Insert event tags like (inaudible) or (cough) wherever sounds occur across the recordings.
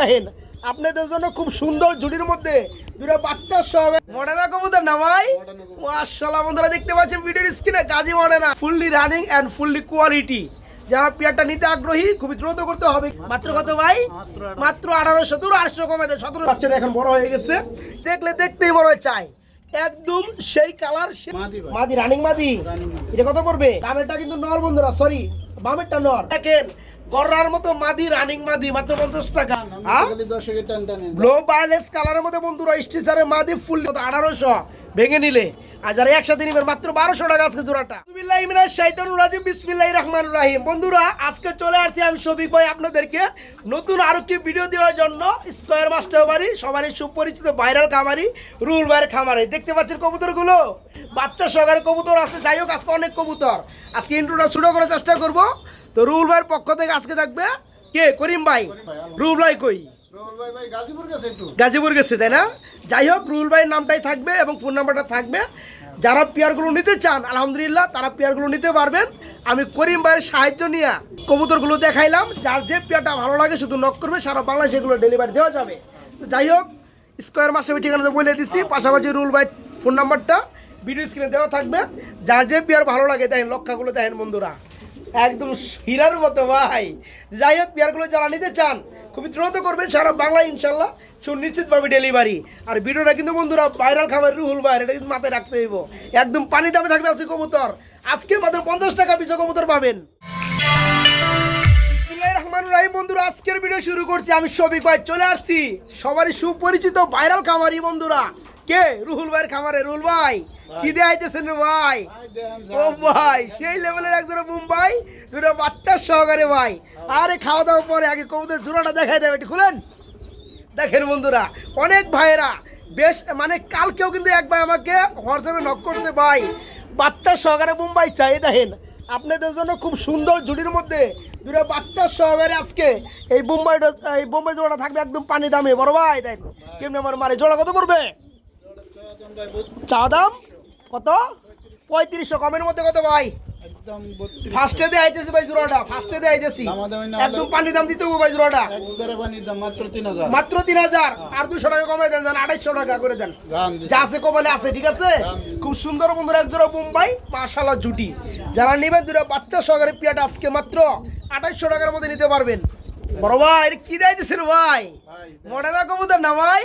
দেখেন আপনাদের জন্য খুব সুন্দর জুটির মধ্যে দুটো বাচ্চার সঙ্গে মডেনা কবুতর না ভাই? মাশাআল্লাহ বন্ধুরা দেখতে পাচ্ছেন ভিডিওর স্ক্রিনে Gazi Modena. Fully running and fully quality যারা পেয়ারটা নিতে আগ্রহী খুবই দ্রুত করতে হবে। মাত্র কত ভাই? মাত্র আঠারোশো দূর আটশো কমে দেয় সতেরো। বাচ্চাটা এখন বড় হয়ে গেছে। দেখলে দেখতেই বড় চাই। একদম সেই কালার মাদি রানিং মাদি মাদি। এটা কত পড়বে? দামেরটা কিন্তু নর বন্ধুরা সরি বামেরটা নর। দেখেন মতো মাদি রানিং মাদি মাত্র পঞ্চাশ টাকা। ব্লো কালারের মধ্যে বন্ধুরা স্টিচারে মাদি ফুল আঠারোশো। ভেঙে নিলে। আর যারা একসাথে নিবেন মাত্র বারোশো টাকা আজকে জোড়াটা। রাজিম বিসমিল্লাহ রহমান রাহিম। বন্ধুরা আজকে চলে আসছি আমি শফিক ভাই আপনাদেরকে। নতুন আরও একটি ভিডিও দেওয়ার জন্য স্কোয়ার মাস্টার বাড়ি সবারই সুপরিচিত ভাইরাল খামারি রুল ভাইয়ের খামারে। দেখতে পাচ্ছেন কবুতরগুলো? বাচ্চা সহকারে কবুতর আছে। যাই হোক আজকে অনেক কবুতর। আজকে ইন্ট্রোটা শুরু করার চেষ্টা করব। তো রুল ভাইয়ের পক্ষ থেকে আজকে থাকবে কে? করিম ভাই। রুল ভাই কই? গাজীপুর গেছে তাই না? যাই হোক রুল ভাইয়ের নামটাই থাকবে এবং ফোন নাম্বারটা থাকবে। যারা পেয়ারগুলো নিতে চান আলহামদুলিল্লাহ তারা পেয়ারগুলো নিতে পারবেন। আমি করিম ভাইয়ের সাহায্য নিয়ে কবুতরগুলো দেখাইলাম। যার যে পেয়ারটা ভালো লাগে শুধু নক করবে সারা বাংলাদেশে এগুলো ডেলিভারি দেওয়া যাবে। তো যাই হোক স্কোয়ার মাস্টার ঠিকানা বলে দিচ্ছি পাশাপাশি রুল ভাই ফোন নাম্বারটা ভিডিও স্ক্রিনে দেওয়া থাকবে। যার যে পেয়ার ভালো লাগে দেখেন লক্ষাগুলো দেখেন বন্ধুরা। একদম হীরার মতো, ভাই। যাই হোক পেয়ারগুলো যারা নিতে চান, খুবই দ্রুত করবেন সারা বাংলা ইনশাল্লাহ। সুনিশ্চিতভাবে ডেলিভারি। আর ভিডিওটা কিন্তু, বন্ধুরা, ভাইরাল খাবার রুহুল ভাই এটা কিন্তু মাথায় রাখতে হইব। একদম পানি দামে থাকবে আছে কবুতর। আজকে মাত্র পঞ্চাশ টাকা পিছু কবুতর পাবেন। বন্ধুরা, আজকের ভিডিও শুরু করছি। আমি শফিক ভাই, চলে আসছি। সবারই সুপরিচিত ভাইরাল খামারি, বন্ধুরা। কে? রুহুল ভাইয়ের খামারে রুহুল ভাই। কি দিয়ে আইতেছেন রে ভাই। ও ভাই সেই লেভেলের একজন মুম্বাই দুটো বাচ্চার সহকারে ভাই। আরে খাওয়া দাওয়ার পরে আগে কবুতর জোড়াটা দেখাই দেবে একটু খুলেন। দেখেন বন্ধুরা অনেক ভাইয়েরা বেশ মানে কালকেও কিন্তু এক ভাই আমাকে হোয়াটসঅ্যাপে নক করছে ভাই। বাচ্চার সহকারে মুম্বাই চাই দেখেন। আপনাদের জন্য খুব সুন্দর জুটির মধ্যে দুটো বাচ্চার সহকারে আজকে এই মুম্বাইটা এই বোম্বাই জোড়াটা থাকবে একদম পানি দামে। বড় ভাই দেন। কেমনি আমার মারে জোড়া কত পড়বে? চা দাম কত? পঁয়ত্রিশশো। কমের মধ্যে কত ভাই? ফার্স্টে দিয়ে আইতেছি ভাই জোড়াটা। ফার্স্টে দিয়ে আইতেছি। একদম পানি দাম দিতে হবে ভাই জোড়াটা। একবারে পানির দাম মাত্র তিন হাজার। মাত্র তিন হাজার। আর দুশো টাকা কমাই দেন যান আড়াইশো টাকা করে দেন। যা আছে কমালে আছে ঠিক আছে? খুব সুন্দর বন্ধুরা এক জোড়া মুম্বাই মাশাল্লাহ জুটি। যারা নেবেন দুটো বাচ্চা সহকারে পিয়াটা আজকে মাত্র আড়াইশো টাকার মধ্যে নিতে পারবেন। বড় ভাই এটা কি দিতেছেন ভাই? ভাই মডেনা কবুতর না ভাই।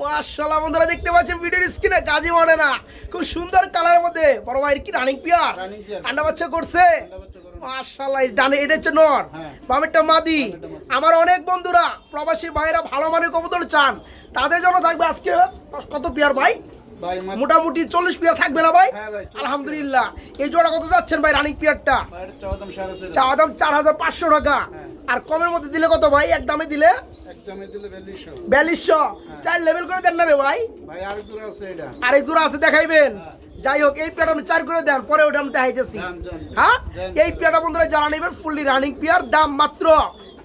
মাশাআল্লাহ বন্ধুরা দেখতে পাচ্ছেন ভিডিওর স্ক্রিনে গাজী মডেনা খুব সুন্দর কালারের মধ্যে। বড় ভাই কি রানিং পিয়ার আন্ডা বাচ্চা করছে। মাশাআল্লাহ ডানে এটা হচ্ছে নর। হ্যাঁ। বামেরটা মাদি। আমার অনেক বন্ধুরা প্রবাসী ভাইরা ভালো মানের কবুতর চান। তাদের জন্য থাকবে আজকে কত পিয়ার ভাই? মোটামুটি চল্লিশ পিয়ার থাকবে না ভাই? হ্যাঁ ভাই, 40 আলহামদুলিল্লাহ। এই জোড়া কত যাচ্ছেন ভাই রানিং পিয়ারটা? ভাইয়ের চাওয়া দাম চার হাজার পাঁচশো টাকা। হ্যাঁ। আর কমের মধ্যে দিলে কত ভাই? এক দামে দিলে? একদমই দিলে বিয়াল্লিশশো। চার লেভেল করে দেন না রে ভাই? আছে আরেক জোড়া আছে দেখাইবেন? যাই হোক এই আমি চার করে দেন পরে ওটা আমি দেখাইতেছি। যান, যান। হ্যাঁ? যান। এই পেয়ারটা বন্ধুরা যারা নেবেন ফুললি রানিং পেয়ার দাম মাত্র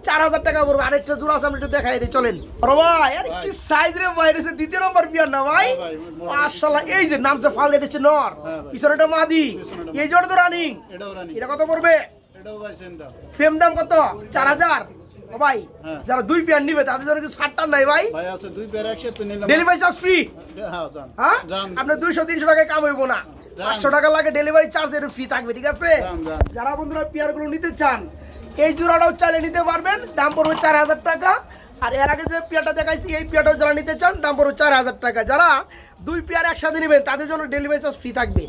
চার হাজার টাকা পড়বে। আরেকটা জোড়া আছে আমি একটু দেখাই দিই চলেন। বড় ভাই আরে কি সাইজ রে ভাই এটা দ্বিতীয় নম্বর পেয়ার না ভাই? ভাই, মোটামুটি। মাশাআল্লাহ এই যে নামছে ফাল এটা হচ্ছে নর। পিছনেটা মাদি। এই জোড়া তো রানিং এটা কত পড়বে? সেম দাম। কত? চার হাজার? ও ভাই। যারা দুই পেয়ার নিবে তাদের জন্য কিছু ছাড় নাই ভাই। ডেলিভারি চার্জ ফ্রি হ্যাঁ আপনার দুইশো তিনশো টাকায় কাম হইব না। পাঁচশো টাকা লাগে ডেলিভারি চার্জ এর ফ্রি থাকবে ঠিক আছে। যারা বন্ধুরা পেয়ারগুলো নিতে চান এই জোড়াটাও চালিয়ে নিতে পারবেন দাম পড়বে চার হাজার টাকা। আর এর আগে যে পেয়ারটা দেখাইছি এই পেয়ারটাও যারা নিতে চান দাম পড়বে চার হাজার টাকা। যারা দুই পেয়ার একসাথে নেবেন তাদের জন্য ডেলিভারি চার্জ ফ্রি থাকবে।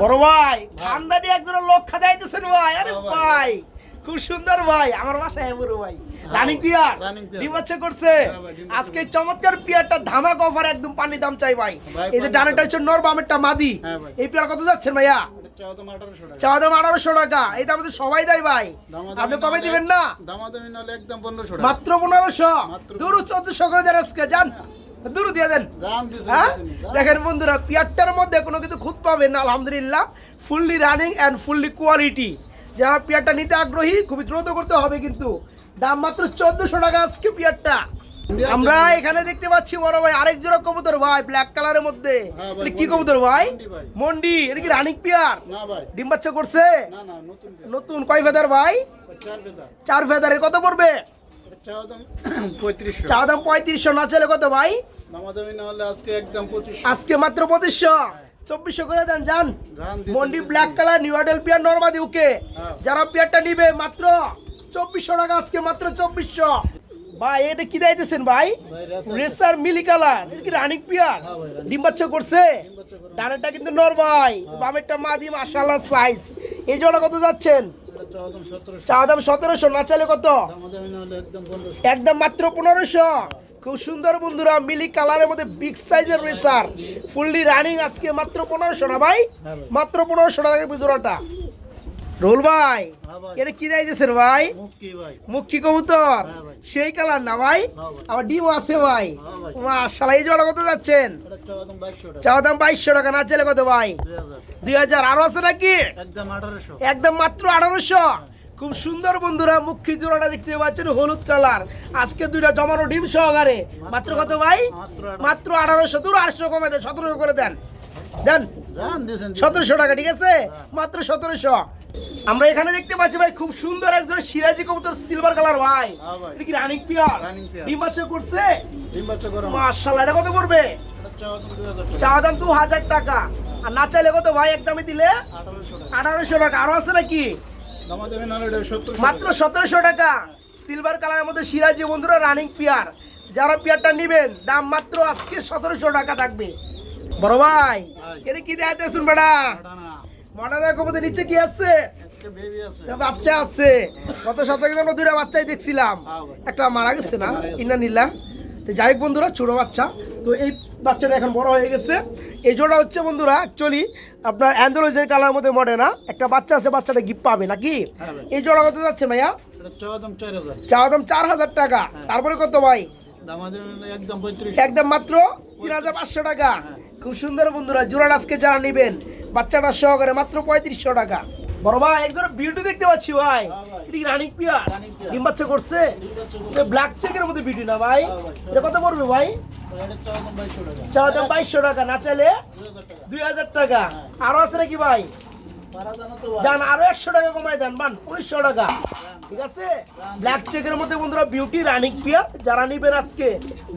বড় ভাই ঠান্ডা দিয়ে একজন লোক খাতে আইতেছেন ভাই আরে ভাই। খুব সুন্দর ভাই আমার বাসায় বড় ভাই। Running pair pair. করছে। হ্যাঁ আজকে চমৎকার পিয়ারটা ধামাক অফার একদম পানি দাম চাই ভাই। এই যে ডানেটা হচ্ছে নর বামেরটা মাদি। হ্যাঁ এই পেয়ার কত যাচ্ছেন ভাইয়া? চাওয়া দাম আঠারোশো টাকা। দাম তো সবাই দেয় ভাই। আপনি কবে দিবেন না? দামাদামি একদম পনেরোশো মাত্র পনেরোশো। মাত্র। দূর চোদ্দশো করে দেন আজকে যান। দূর দিয়ে দেন। দাম দিছে হ্যাঁ। দেখেন বন্ধুরা পিয়ারটার মধ্যে কোনো কিছু খুঁত পাবেন না আলহামদুলিল্লাহ। Fully running and fully quality যারা পিয়ারটা নিতে আগ্রহী খুবই দ্রুত করতে হবে কিন্তু। দাম মাত্র চোদ্দশো টাকা আজকে পিয়ারটা। আমরা এখানে দেখতে পাচ্ছি বড় ভাই আরেক জোড়া কবুতর ভাই ব্ল্যাক কালারের মধ্যে। কি। কবুতর ভাই? মন্ডি এটা কি রানিক পিয়ার? ডিম বাচ্চা করছে? নতুন কয় ফেদার ভাই? চার ফেদারের কত পড়বে? (coughs) পঁয়ত্রিশশো। চা দাম পঁয়ত্রিশশো না চলে কত ভাই? আজকে একদম আজকে মাত্র পঁচিশশো। চব্বিশশো করে দেন যান। মন্ডি ব্ল্যাক কালার নিউ পিয়ার নর্মাদি। যারা পিয়ারটা নিবে মাত্র চব্বিশশো টাকা আজকে মাত্র চব্বিশশো। ভাই এটা কি দিতেছেন ভাই? রেসার। মিলি কালার। এটা কি রানিক পিয়ার? হ্যাঁ ডিম বাচ্চা করছে। ডানেরটা কিন্তু নর ভাই। বামেরটা মাদি মাশাআল্লাহ সাইজ এই জোড়া কত যাচ্ছেন? চা দাম সতেরোশো। না চাইলে কত? একদম মাত্র পনেরোশো। খুব সুন্দর বন্ধুরা মিলি কালারের মধ্যে বিগ সাইজের রেসার। ফুললি রানিং আজকে মাত্র পনেরোশো না ভাই? হ্যাঁ ভাই। মাত্র পনেরোশো টাকা জোড়াটা। রোল ভাই হ্যাঁ এটা কি দিয়েছেন ভাই? ভাই। মুখী কবুতর? হ্যাঁ সেই কালার না ভাই? হ্যাঁ আবার ডিম আছে ভাই। ভাই। মাশাআল্লাহ এই জোড়া কত যাচ্ছেন? চাওয়া দাম বাইশশো টাকা। না চলে কত ভাই? দুই হাজার। দুই আরও আছে নাকি? একদম মাত্র আঠারোশো। খুব সুন্দর বন্ধুরা মুখী জোড়াটা দেখতে পাচ্ছেন হলুদ কালার। আজকে দুইটা জমানো ডিম সহকারে। মাত্র কত ভাই? মাত্র আঠারোশো। দূর আটশো কমে দেন সতেরোশো করে দেন। দেন? সতেরোশো টাকা ঠিক আছে? মাত্র সতেরোশো। আমরা এখানে দেখতে পাচ্ছি ভাই খুব সুন্দর একজন সিরাজি কবুতর সিলভার কালার ভাই। হ্যাঁ এটা কি রানিং পিয়ার ডিম বাচ্চা করছে? ডিম বাচ্চা করে মাশাআল্লাহ এটা কত পড়বে? চা দাম দু হাজার টাকা। আর না চাইলে কত ভাই একদমই দিলে? আঠারোশো টাকা। আরও আছে নাকি? মাত্র সতেরোশো টাকা। সিলভার কালারের মধ্যে সিরাজি বন্ধুরা রানিং পিয়ার যারা পিয়ারটা নেবেন দাম মাত্র আজকে সতেরোশো টাকা থাকবে। বড় ভাই। এটা কি দেখাতে শুন বেটা? টাকা না মডারের নিচে কি আছে? একটা বাচ্চা আছে। গত সপ্তাহে আমরা দুইটা বাচ্চাই দেখছিলাম। হ্যাঁ একটা মারা গেছে না। ইন্না নিলা তো যাই বন্ধুরা ছোট বাচ্চা। তো এই বাচ্চাটা এখন বড় হয়ে গেছে। এই জোড়া হচ্ছে বন্ধুরা অ্যাকচুয়ালি আপনার অ্যান্ডোলজের কালার মধ্যে মডে না একটা বাচ্চা আছে বাচ্চাটা গিফট পাবে নাকি? হ্যাঁ এই জোড়া কত যাচ্ছে ভাইয়া? চাওয়া দাম চার হাজার টাকা। হ্যাঁ। তারপরে কত ভাই? একদম একদম মাত্র তিন হাজার পাঁচশো টাকা। খুব সুন্দর বন্ধুরা জোড়া আজকে যারা নেবেন বাচ্চাটা সহকারে মাত্র পঁয়ত্রিশশো টাকা। বড় ভাই একদম বিউটি দেখতে পাচ্ছি ভাই। হ্যাঁ ভাই। এটি রানিক পিয়া ডিম বাচ্চা করছে। ব্ল্যাক চেকের মধ্যে বিউটি না ভাই। হ্যাঁ এটা কত পড়বে ভাই? চাওয়া দাম বাইশশো টাকা। না চাইলে দুই হাজার টাকা। টাকা আরও আছে নাকি ভাই? ভাই? যান আরও একশো টাকা কমাই দেন বান উনিশশো টাকা। ঠিক আছে? ব্ল্যাক চেকের মধ্যে বন্ধুরা বিউটি রানিক পিয়ার যারা নিবেন আজকে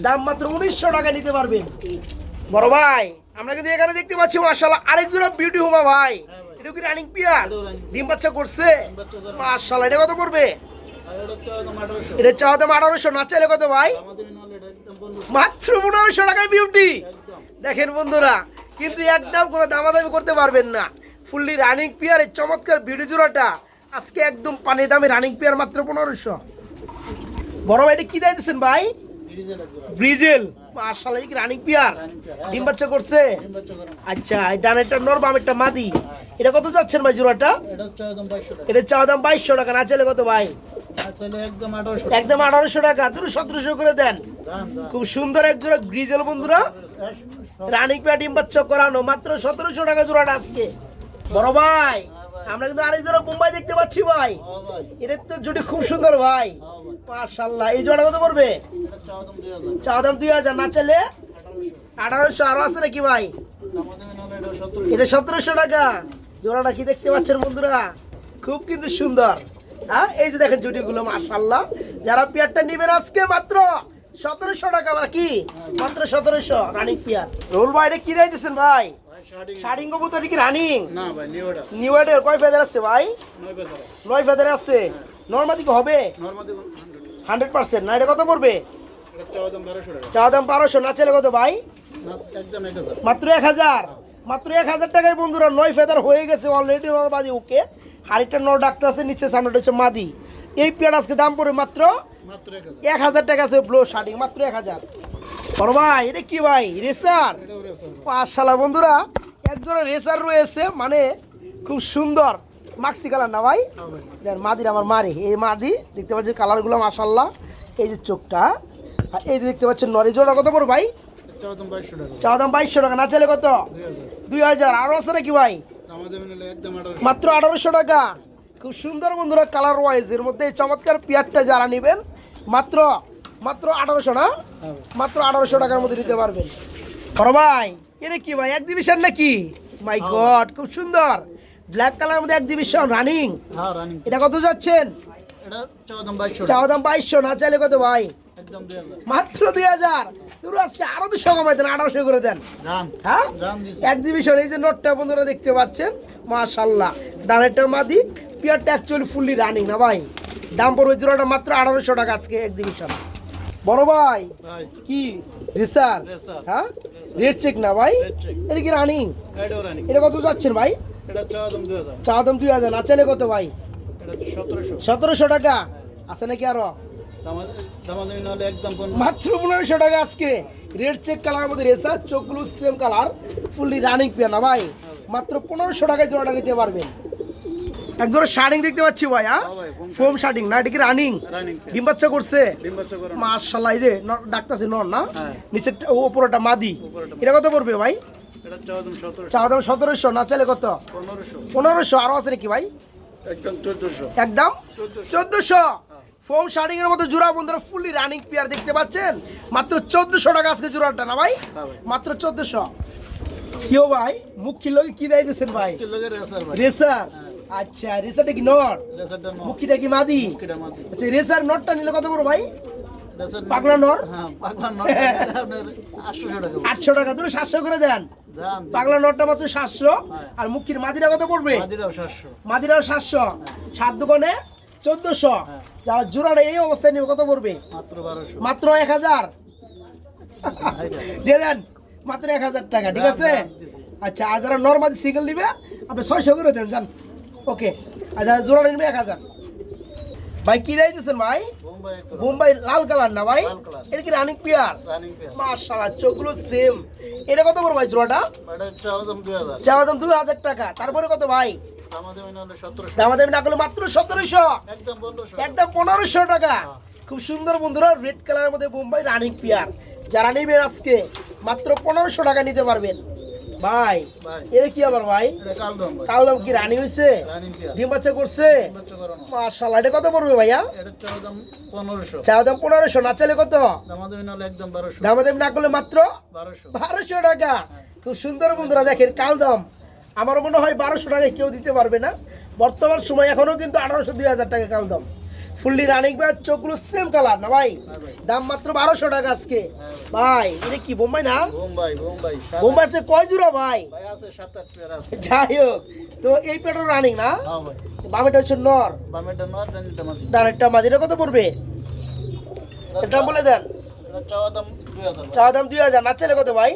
দাম মাত্র উনিশশো টাকা নিতে পারবেন। বড় ভাই আমরা কিন্তু এখানে দেখতে পাচ্ছি মার্শাল্লাহ আরেক জোড়া বিউটি হোমা হ্যাঁ ভাই। এটা কি রানিং পিয়ার। ডিম বাচ্চা করছে? বাচ্চা এটা কত পড়বে এটা চাওয়া দাম আঠারোশো না চাইলে কত ভাই? মাত্র পনেরোশো টাকায় বিউটি। দেখেন বন্ধুরা কিন্তু একদম কোনো দামাদামি করতে পারবেন না। ফুললি রানিং পিয়ার এই চমৎকার বিউটি জোড়াটা। আজকে একদম পানি দামে রানিং পিয়ার মাত্র পনেরোশো। বড় ভাই এটা কি দিতেছেন ভাই? ভাই। ব্রিজেল। মাশাআল্লাহ কি রানিং পিয়ার? ডিম বাচ্চা করছে? ডিম বাচ্চা করে। আচ্ছা এই ডানেরটা নর বামেরটা মাদি। এটা কত যাচ্ছেন ভাই জোড়াটা? এটা চাওয়া দাম বাইশশো টাকা না চাইলে কত ভাই? একদম আঠারোশো টাকা। সতেরোশো করে দেন। খুব সুন্দর এক জোড়া গ্রিজেল বন্ধুরা। রানিং পিয়া ডিম বাচ্চা করানো মাত্র সতেরোশো টাকা জোড়াটা আজকে। বড় ভাই আমরা কিন্তু আরেক জোড়া মুম্বাই দেখতে পাচ্ছি ভাই। এটার তো জুটি খুব সুন্দর ভাই। মাশাল্লাহ এই জোড়া কত পড়বে? এটা চা দাম দুই হাজার। না চাইলে আঠারোশো। আরও আছে নাকি ভাই? এটা সতেরোশো টাকা। জোড়াটা কি দেখতে পাচ্ছেন বন্ধুরা? খুব কিন্তু সুন্দর। হ্যাঁ এই যে দেখেন জুটিগুলো মাশাল্লাহ যারা পেয়ারটা নিবেন আজকে মাত্র সতেরোশো টাকা। বা কি? মাত্র সতেরোশো রানিং পেয়ার। রোল ভাই এটা কি ভাই? শার্টিং কবুতর কি রানিং না ভাই নিউ এটা নিউ এডের কয় ফেদার আছে ভাই? নয় বেজার নয় ফেদার আছে। নর্মাদি কি হবে? নর্মাদি হান্ড্রেড হান্ড্রেড পার্সেন্ট না এটা কত পড়বে? চাওয়া দাম বারোশো না চাইলে কত ভাই? না মাত্র এক হাজার। মাত্র এক হাজার টাকায় বন্ধুরা নয় ফেদার হয়ে গেছে অলরেডি নর্মাদি ওকে। হাড়িটা নর ডাক্তার আছে নিচে সামনেটা হচ্ছে মাদি। এই পেয়ার আজকে দাম পড়বে মাত্র এক হাজার। টাকা আছে ব্লো শার্টিং মাত্র এক হাজার। বড় ভাই এটা কি ভাই? রেসার পাঁচশালা বন্ধুরা। একজনের রেসার রয়েছে মানে খুব সুন্দর। মাক্সি কালার না ভাই? মাদির আমার মারি। এই মাদি দেখতে পাচ্ছি কালারগুলো মাসাল্লাহ এই যে চোখটা আর এই যে দেখতে পাচ্ছেন নরি জোড়া কত বড় ভাই? চাওয়া দাম বাইশশো টাকা না চাইলে কত? দুই হাজার। আরও আছে নাকি ভাই? মাত্র আঠারোশো টাকা। খুব সুন্দর বন্ধুরা কালার ওয়াইজ এর মধ্যে এই চমৎকার পেয়ারটা যারা নেবেন মাত্র মাত্র আঠারোশো না? হ্যাঁ। মাত্র আঠারোশো টাকার মধ্যে নিতে পারবেন। বড় ভাই এটা কি ভাই এক্সিবিশন নাকি? মাই গড খুব সুন্দর। ব্ল্যাক কালার মধ্যে এক্সিবিশন রানিং হ্যাঁ রানিং এটা কত যাচ্ছেন? এটা চাওয়া দাম বাইশশো। না চাইলে কত ভাই? মাত্র দুই হাজার। আজকে আরও দুশো কমাই দেন আঠারোশো করে দেন। হ্যাঁ? এক্সিবিশন এই যে নোটটা বন্ধুরা দেখতে পাচ্ছেন মাশাল্লাহ। ডানেরটা মাদি পিয়ারটা অ্যাকচুয়ালি ফুললি রানিং না ভাই? দাম পড়বে জোড়াটা মাত্র আঠারোশো টাকা আজকে এক্সিবিশন বড় ভাই? কি? রেসার? হ্যাঁ? রেড চেক না ভাই? এটা কি রানিং? এটা কত যাচ্ছেন ভাই? চা দাম দুই হাজার। না চাইলে কত ভাই? সতেরোশো। টাকা? আছে নাকি আরও? মাত্র পনেরোশো টাকা আজকে। রেড চেক কালারের মধ্যে রেসার চোখগুলো সেম কালার ফুললি রানিং পেয়ে না ভাই? মাত্র পনেরোশো টাকায় জোড়াটা নিতে পারবেন। একদম শার্টিং দেখতে পাচ্ছি ভাই হ্যাঁ? হ্যাঁ ফোম শার্টিং না এটা কি রানিং ডিম বাচ্চা করছে? মাশাল্লাহ এই যে ডাকতাছে নর না? হ্যাঁ। নিচের উপরটা মাদি। এটা কত পড়বে ভাই? চাওয়া দাম সতেরোশো না চাইলে কত? পনেরোশো। আরও আছে নাকি ভাই? একদম চোদ্দোশো। ফোম শার্টিং এর মতো জোড়া বন্ধুরা ফুললি রানিং পেয়ার দেখতে পাচ্ছেন? মাত্র চোদ্দশো টাকা আজকে জোড়াটা না ভাই? হ্যাঁ মাত্র চোদ্দশো। কেউ ভাই মুখ খিলো কি দেয় দিচ্ছেন ভাই? রেসার আচ্ছা রেসারটা কি নট রেসারটা ন মুখিটা কি মাদি? আচ্ছা রেসার নটটা নিলে কত ভাই? পাগলা নর? হ্যাঁ পাগলা নর। আপনার আটশো টাকা আটশো টাকা দুটো সাতশো করে দেন। পাগলা নটটা মাত্র সাতশো। হ্যাঁ। আর মুখির মাদিরা কত পড়বে? মাদিরাও সাতশো। মাদিরাও সাতশো। সাত দোকানে চোদ্দশো। হ্যাঁ। যারা জোড়াটা এই অবস্থায় নেবে কত পড়বে? মাত্র এক হাজার। দিয়ে দেন মাত্র এক হাজার টাকা ঠিক আছে? আচ্ছা আর যারা নর্মাল সিঙ্গেল নিবে আপনি ছয়শো করে দেন যান। ওকে যারা জোড়া নিবে এক হাজার। ভাই কি দিতেছেন ভাই? বোম্বাই লাল কালার না ভাই? এটা কি রানিং পেয়ার মাশাআল্লাহ চোখগুলো সেম এটা কত বড় ভাই জোড়াটা? চাওয়া দাম দুই হাজার টাকা। তারপরে কত ভাই? দামাদামি না করলে মাত্র সতেরোশো। একদম পনেরোশো। একদম পনেরোশো টাকা। খুব সুন্দর বন্ধুরা রেড কালারের মধ্যে বোম্বাই রানিং পিয়ার যারা নেবেন আজকে মাত্র পনেরোশো টাকা নিতে পারবেন। ভাই এটা কি আবার ভাই? এটা কাল দাম কি রানি হয়েছে ডিম বাচ্চা করছে? মাশাল্লাহ এটা কত পড়বে ভাইয়া? চাওয়া দাম পনেরোশো। না চাইলে কত? দামাদামি না করলে মাত্র বারোশো। টাকা। খুব সুন্দর বন্ধুরা দেখেন কাল দাম আমার মনে হয় বারোশো টাকায় কেউ দিতে পারবে না। বর্তমান সময় এখনও কিন্তু আঠারোশো দুই হাজার টাকা কাল দাম ফুললি রানিং ব্যাগ চোখগুলো সেম কালার না ভাই? হ্যাঁ দাম মাত্র বারোশো টাকা আজকে। ভাই। এটা কি বোম্বাই না? বোম্বাই আছে কয় জোড়া ভাই? ভাই যাই হোক তো এই পেট্রোল রানিং না? হ্যাঁ বামেটা হচ্ছে নর। বামেটা মাদি ডানেরটা মাঝিটা কত পড়বে? এটা বলে দেন। এটা চাওয়া দাম দুই হাজার। চা দাম দুই হাজার না চাইলে কত ভাই?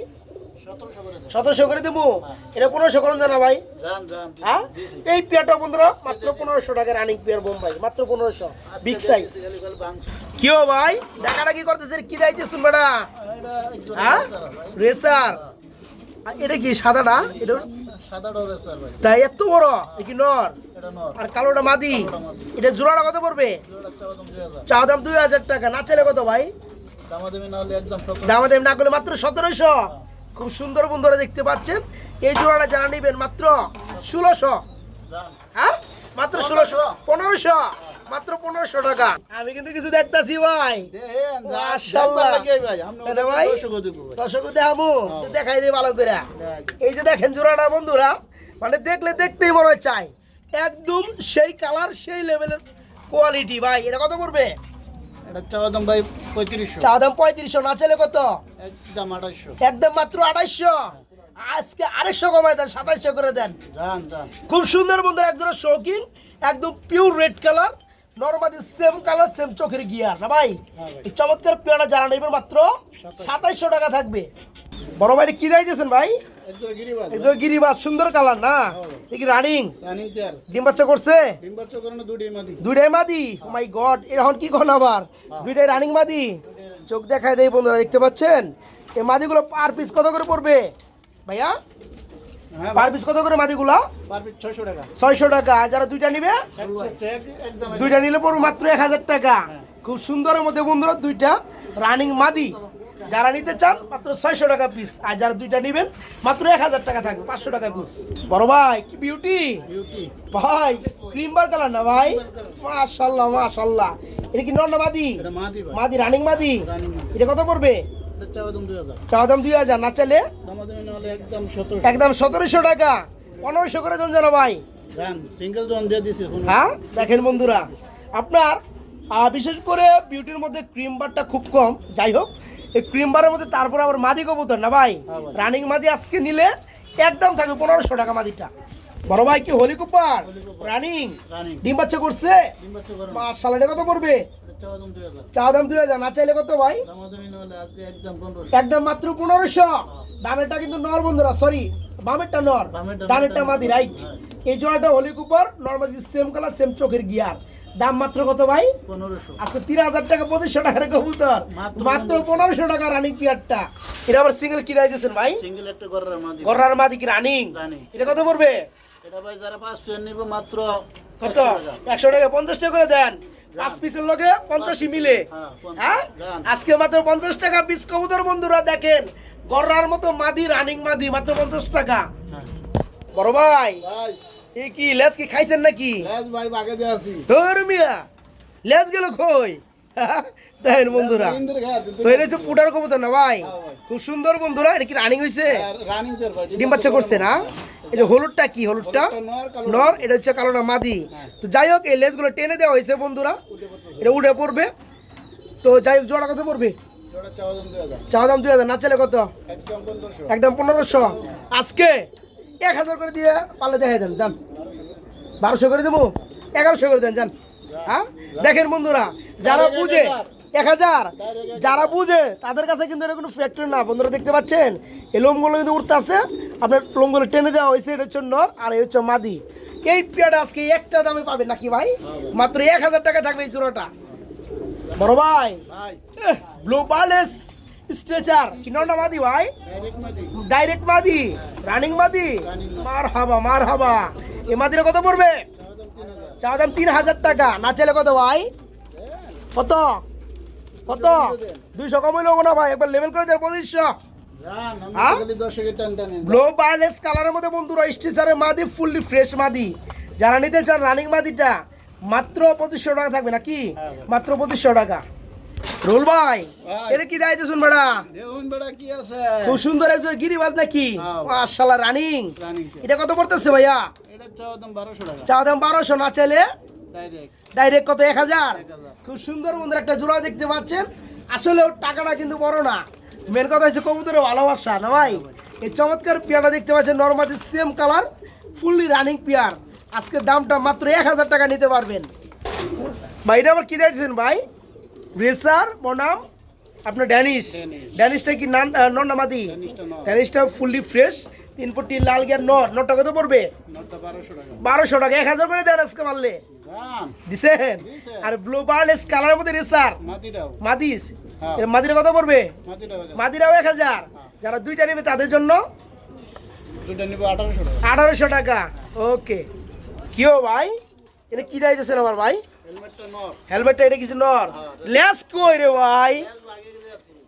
সতেরোশো করে দেবো। এটা পনেরোশো করুন জানা ভাই। হ্যাঁ? এই পেয়ারটা বন্ধুরা মাত্র পনেরোশো টাকা রানিং পেয়ার বোম্বাই মাত্র পনেরোশো। Big size. কি ভাই? দেখাটা কি করতেছে কি বেটা? হ্যাঁ? রেসার এটা কি সাদাটা? এটা তাই এত বড়? কি নর? আর কালোটা মাদি? এটা জোড়াটা কত পড়বে? চা দাম দুই হাজার টাকা। না চাইলে কত ভাই? দামাদামি না করলে মাত্র সতেরোশো। খুব সুন্দর বন্ধুরা দেখতে পাচ্ছেন। এই জোড়াটা যারা নেবেন মাত্র ষোলোশো। হ্যাঁ? মাত্র ষোলোশো। পনেরোশো। মাত্র পনেরোশো টাকা। আমি কিন্তু কিছু দেখতাছি ভাই। ভাই। দর্শক দেখাবো দেখাই দিই ভালো করে। এই যে দেখেন জোড়াটা বন্ধুরা মানে দেখলে দেখতেই মনে হয় চাই। একদম সেই কালার সেই লেভেলের কোয়ালিটি ভাই। এটা কত পড়বে? এটা চাওয়া দাম ভাই পঁয়ত্রিশশো। দাম পঁয়ত্রিশশো না চলে কত? একদম একদম মাত্র আজকে কমায় দেন সাতাইশশো করে দেন। খুব সুন্দর বন্ধুরা একজনের শৌকিং একদম pure red colour normally same colour same চোখের গিয়ার না ভাই? হ্যাঁ চমৎকার পেয়ারা যারা নেবেন মাত্র সাতাইশশো। টাকা থাকবে। বড় ভাই কি দিয়েছেন ভাই? একদম গিরিবাজ একদম গিরিবাস সুন্দর কালার না? হ্যাঁ। কি রানিং? ডিম বাচ্চা করছে? ডিম বাচ্চা করানো দুটি মাদি। দুইটাই মাদি? মাই গড এখন কি কোন আবার? দুইটাই রানিং মাদি? চোখ দেখায় দেয় বন্ধুরা দেখতে পাচ্ছেন? এই মাদিগুলো পার পিস কত করে পড়বে? ভাইয়া? হ্যাঁ পার পিস কত করে মাদিগুলো? ছয়শো টাকা। যারা দুইটা নিবে? দুইটা নিলে পড়বে মাত্র এক হাজার টাকা। খুব সুন্দরের মধ্যে বন্ধুরা দুইটা রানিং মাদি। যারা নিতে চান মাত্র ছয়শো টাকা পিস আর যারা দুইটা নিবেন মাত্র এক হাজার টাকা থাকবে পাঁচশো টাকা পিস বড় ভাই কি বিউটি ভাই ক্রিম বার কালার না ভাই? মাশাল্লাহ মাশাল্লাহ। এটা কি নর না মাদি? মাদি রানিং মাদি এটা কত পড়বে? চাওয়া দাম দুই হাজার। না চাইলে? একদম সতেরোশো। টাকা। পনেরোশো করে জানো ভাই। জন ফোন হ্যাঁ? দেখেন বন্ধুরা আপনার বিশেষ করে বিউটির মধ্যে ক্রিম বারটা খুব কম। যাই হোক এই ক্রিম বারের মধ্যে তারপরে আবার মাদি কবুতর না ভাই? হ্যাঁ রানিং মাদি আজকে নিলে একদম থাকবে পনেরোশো টাকা মাদিটা। বড় ভাই কি হলি কুপার? রানিং ডিম বাচ্চা করছে? ডিম মার্শাল এটা কত পড়বে? চা দাম দুই হাজার। না চাইলে কত ভাই? একদম মাত্র পনেরোশো। ডানেরটা কিন্তু নর বন্ধুরা সরি বামেরটা নর। ডানেরটা মাদি রাইট হ্যাঁ। এই জোড়াটা হলি কুপার নর্মালি সেম কালার সেম চোখের গিয়ার দাম মাত্র কত ভাই? আজকে তিন হাজার টাকা পঁচিশশো টাকার কবুতর। মাত্র পনেরোশো। টাকা রানিং পিয়ারটা এটা আবার সিঙ্গেল কি দিয়েছেন ভাই? সিঙ্গেল একটা গড়ার মাঝে মাদি কি রানিং এটা কত পড়বে? এটা ভাই যারা পাঁচ পেয়ার নিব মাত্র কত? একশো টাকা। পঞ্চাশ টাকা করে দেন। পাঁচ পিসের লগে পঞ্চাশই মিলে। হ্যাঁ। হ্যাঁ। আজকে মাত্র পঞ্চাশ টাকা পিস কবুতর বন্ধুরা দেখেন। গড়ার মতো মাদি রানিং মাদি মাত্র পঞ্চাশ টাকা। হ্যাঁ। বড় ভাই। ভাই। এ কি লেস কি খাইছেন নাকি? লেজ ভাই বাগে দিয়ে আসি। ধর মিয়া লেস গেল কই? (laughs) দেখেন বন্ধুরা তো এটা হচ্ছে পুটার কবুতর না ভাই? হ্যাঁ খুব সুন্দর বন্ধুরা এটা কি রানিং হইছে? রানিং পেয়ার ভাই ডিম বাচ্চা করছে না? এই যে হলুদটা কি হলুদটা? নর, এটা হচ্ছে কালোটা মাদি। হ্যাঁ। তো যাই হোক এই লেজগুলো টেনে দেওয়া হয়েছে বন্ধুরা। এটা উঠে পড়বে। তো যাই হোক জোড়া কত পড়বে? চা দাম দুই হাজার। না চলে কত? একদম পনেরোশো। আজকে এক হাজার করে দিয়ে পারলে দেখাই দেন যান। বারোশো করে দেবো এগারোশো করে দেন যান। হ্যাঁ? দেখেন বন্ধুরা যারা বুঝে এক হাজার। যারা বুঝে তাদের কাছে কিন্তু এটা কোনো ফ্যাক্টরি না। বন্ধুরা দেখতে পাচ্ছেন? এই লোমগুলো কিন্তু উঠতে আছে। আপনার লোমগুলো টেনে দেওয়া হয়েছে এটা হচ্ছে নর আর এই হচ্ছে মাদি। এই পেয়ারটা আজকে একটা দামে পাবেন নাকি ভাই? মাত্র এক হাজার টাকা থাকবে এই জোড়াটা। বড় ভাই। ভাই। Blue বার্লেস stretcher. কিনোটা মাদি ভাই? ডাইরেক্ট মাদি। রানিং মাদি? মার হাবা মার হাবা এ মাদিরে কত পড়বে? চা দাম তিন হাজার টাকা। না চাইলে কত ভাই? কত? কত? দুইশো কম হইল না ভাই? একবার লেভেল করে দেন পঁচিশশো। ব্লো বার্লেস কালারের মধ্যে বন্ধুরা স্ট্রেচারের মাদি ফুললি ফ্রেশ মাদি। যারা নিতে চান রানিং মাদিটা মাত্র পঁচিশশো টাকা থাকবে নাকি? হ্যাঁ। মাত্র পঁচিশশো টাকা। রোল ভাই। এটা কি দায়িত্ব শুন বেড়া? দেখুন বেড়া কি আছে? খুব সুন্দর একজন গিরিবাজ নাকি। মাশাআল্লাহ রানিং। এটা কত পড়তেছে ভাইয়া? এটা চাওয়া দাম বারোশো টাকা। চা দাম বারোশো না চাইলে ডাইরেক্ট ডাইরেক্ট কত? এক হাজার। 1000 খুব সুন্দর বন্ধুরা একটা জোড়া দেখতে পাচ্ছেন। আসলে ওর টাকাটা কিন্তু বড় না। মেন কথা হচ্ছে কবুতরের ভালোবাসা না ভাই? এই চমৎকার পেয়ারটা দেখতে পাচ্ছেন normally same colour fully running pair. আজকে দামটা মাত্র এক হাজার টাকা নিতে পারবেন। ভাই এটা আবার কি দিয়েছেন ভাই? রেসার বনাম আপনার ড্যানিশ। ড্যানিশ। ড্যানিশটা কি নান ড্যানিশটা নর। ড্যানিশটা ফুললি ফ্রেশ তিন ফুটি লাল গিয়ার নট নটটা কত পড়বে? বারোশো টাকা। এক হাজার করে দেন আজকে মারলে। দিছেন? আর ব্লু বার্লেস কালারের মধ্যে রেসার। মাদিস? হ্যাঁ। এর মাদিরা কত পড়বে? মাদিরাও এক হাজার। যারা দুইটা নেবে তাদের জন্য আঠারোশো টাকা। ওকে। কিও ভাই? এটা কি দিতেছেন আমার ভাই? হেলমেটটা এটা কিছু নর। হ্যাঁ। লেস কই রে ভাই।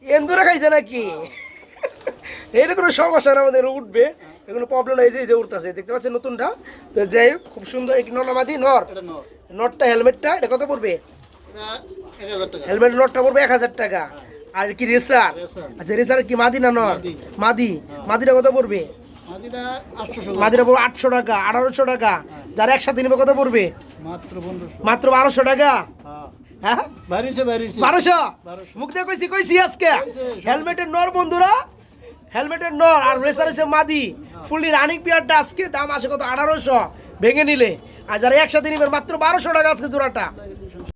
এন্দুরা খাইছে নাকি? (laughs) এটা কোনো সমস্যা না আমাদের উঠবে। এগুলো প্রবলেম এই যে উঠতেছে। দেখতে পাচ্ছেন নতুনটা? তো যাই হোক, খুব সুন্দর একটি নর্মাদি নর। এটা নর। নটটা হেলমেটটা এটা কত পড়বে? হেলমেট নটটা পড়বে এক হাজার টাকা। আর কি রেসার। আচ্ছা রেসার কি মাদি না নর? মাদি। মাদি। হ্যাঁ। মাদিটা কত পড়বে? মাদিরা পড়বে আটশো টাকা আঠারোশো টাকা। যারা একসাথে নেবে কত পড়বে? মাত্র বারোশো টাকা? হ্যাঁ। হ্যাঁ? বারোশো? বারোশো। মুখ দিয়ে কইছি কইছি আজকে। হেলমেটের নর বন্ধুরা। হেলমেটের নর আর রেসার হচ্ছে মাদি। ফুললি রানিং পিয়ারটা আজকে দাম আসে কত? আঠারোশো। ভেঙে নিলে। আর যারা একসাথে নেবেন মাত্র বারোশো টাকা আজকে জোড়াটা।